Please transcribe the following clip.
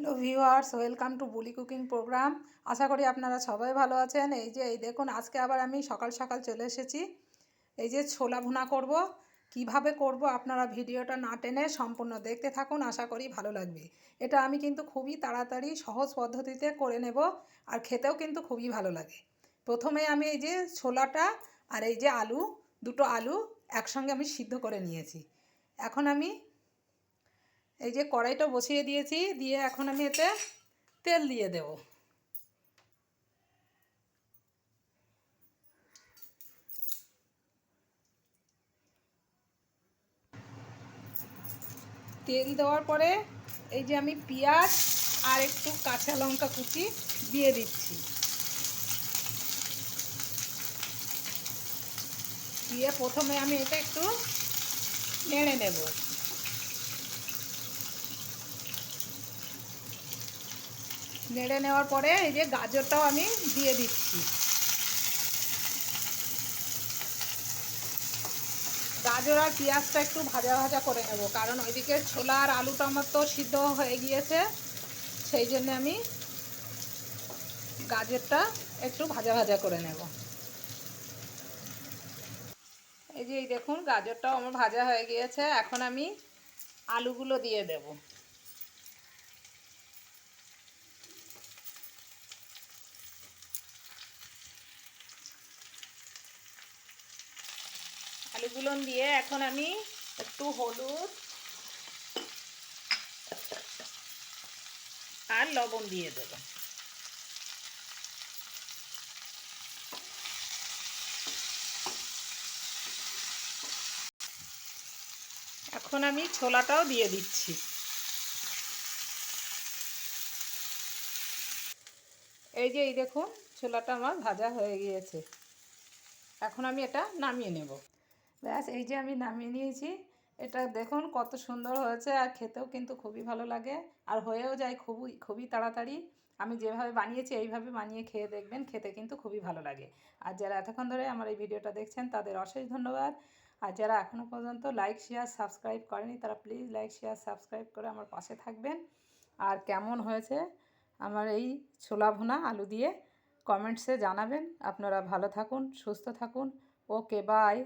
Hello viewers, welcome to Buli cooking program. আশা করি আপনারা সবাই ভালো আছেন। এই যে, এই দেখুন, আজকে আবার আমি সকাল সকাল চলে এসেছি। এই যে, ছোলা ভুনা করব। কীভাবে করব আপনারা ভিডিওটা না টেনে সম্পূর্ণ দেখতে থাকুন, আশা করি ভালো লাগবে। এটা আমি কিন্তু খুবই তাড়াতাড়ি, সহজ পদ্ধতিতে করে নেব আর খেতেও কিন্তু খুবই ভালো লাগে। প্রথমে আমি এই যে, ছোলাটা আর এই যে, আলু, দুটো আলু একসঙ্গে আমি সিদ্ধ করে নিয়েছি। এখন আমি এই যে কড়াইটা বসিয়ে দিয়েছি, দিয়ে এখন আমি এতে তেল দিয়ে দেব। তেল দেওয়ার পরে এই যে আমি পেঁয়াজ আর একটু কাঁচা লঙ্কা কুচি দিয়ে দিচ্ছি। দিয়ে প্রথমে আমি এটা একটু নেড়ে নেব। নেড়ে নেওয়ার পরে এই যে গাজরটাও আমি দিয়ে দিচ্ছি। গাজর আর পেঁয়াজটা একটু ভাজা ভাজা করে নেব, কারণ ওইদিকে ছোলা আর আলুটা আমার তো সিদ্ধ হয়ে গিয়েছে, সেই জন্য আমি গাজরটা একটু ভাজা ভাজা করে নেব। এই যে এই দেখুন, গাজরটাও আমার ভাজা হয়ে গিয়েছে, এখন আমি আলুগুলো দিয়ে দেবো। আলুগুলো দিয়ে এখন আমি একটু হলুদ আর লবণ দিয়ে দেব। এখন আমি ছোলাটাও দিয়ে দিচ্ছি। এই যে, এই দেখুন, ছোলাটা আমার ভাজা হয়ে গিয়েছে। এখন আমি এটা নামিয়ে নেব। ব্যাস, এই যে আমি নামিয়ে নিয়েছি। এটা দেখুন কত সুন্দর হয়েছে, আর খেতেও কিন্তু খুবই ভালো লাগে। আর হয়েও যায় খুবই খুবই তাড়াতাড়ি। আমি যেভাবে বানিয়েছি, এইভাবে বানিয়ে খেয়ে দেখবেন, খেতে কিন্তু খুবই ভালো লাগে। আর যারা এতক্ষণ ধরে আমার এই ভিডিওটা দেখছেন, তাদের অশেষ ধন্যবাদ। আর যারা এখনও পর্যন্ত লাইক, শেয়ার, সাবস্ক্রাইব করেনি, তারা প্লিজ লাইক, শেয়ার, সাবস্ক্রাইব করে আমার পাশে থাকবেন। আর কেমন হয়েছে আমার এই ছোলা ভুনা আলু দিয়ে, কমেন্টসে জানাবেন। আপনারা ভালো থাকুন, সুস্থ থাকুন। Okay, bye.